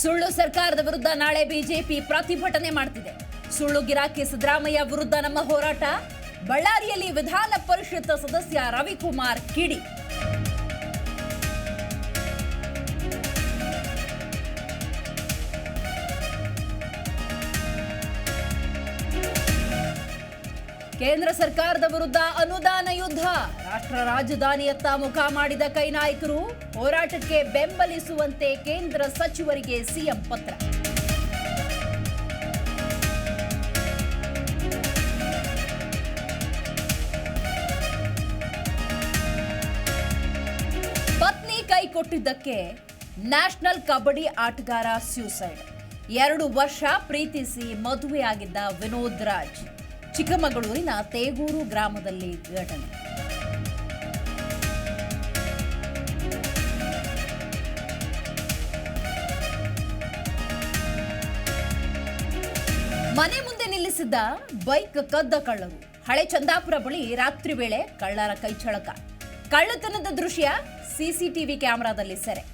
ಸುಳ್ಳು ಸರ್ಕಾರದ ವಿರುದ್ಧ ನಾಳೆ ಬಿಜೆಪಿ ಪ್ರತಿಭಟನೆ ಮಾಡ್ತಿದೆ. ಸುಳ್ಳು ಗಿರಾಕಿ ಸಿದ್ದರಾಮಯ್ಯ ವಿರುದ್ಧ ನಮ್ಮ ಹೋರಾಟ. ಬಳ್ಳಾರಿಯಲ್ಲಿ ವಿಧಾನ ಪರಿಷತ್ ಸದಸ್ಯ ರವಿಕುಮಾರ್ ಕಿಡಿ. ಕೇಂದ್ರ ಸರ್ಕಾರದ ವಿರುದ್ಧ ಅನುದಾನ ಯುದ್ಧ. ರಾಷ್ಟ್ರ ರಾಜಧಾನಿಯತ್ತ ಮುಖ ಮಾಡಿದ ಕೈ ನಾಯಕರು ಹೋರಾಟಕ್ಕೆ ಬೆಂಬಲಿಸುವಂತೆ ಕೇಂದ್ರ ಸಚಿವರಿಗೆ ಸಿಎಂ ಪತ್ರ. ಪತ್ನಿ ಕೈ ಕೊಟ್ಟಿದ್ದಕ್ಕೆ ನ್ಯಾಷನಲ್ ಕಬಡ್ಡಿ ಆಟಗಾರ ಸ್ಯೂಸೈಡ್ ಎರಡು ವರ್ಷ ಪ್ರೀತಿಸಿ ಮದುವೆಯಾಗಿದ್ದ ವಿನೋದ್ ರಾಜ್. ಚಿಕ್ಕಮಗಳೂರಿನ ತೇಗೂರು ಗ್ರಾಮದಲ್ಲಿ ಘಟನೆ. ಮನೆ ಮುಂದೆ ನಿಲ್ಲಿಸಿದ್ದ ಬೈಕ್ ಕದ್ದ ಕಳ್ಳರು. ಹಳೆ ಚಂದಾಪುರ ಬಳಿ ರಾತ್ರಿ ವೇಳೆ ಕಳ್ಳರ ಕೈಚಳಕ ಕಳ್ಳತನದ ದೃಶ್ಯ ಸಿಸಿಟಿವಿ ಕ್ಯಾಮೆರಾದಲ್ಲಿ ಸೆರೆ.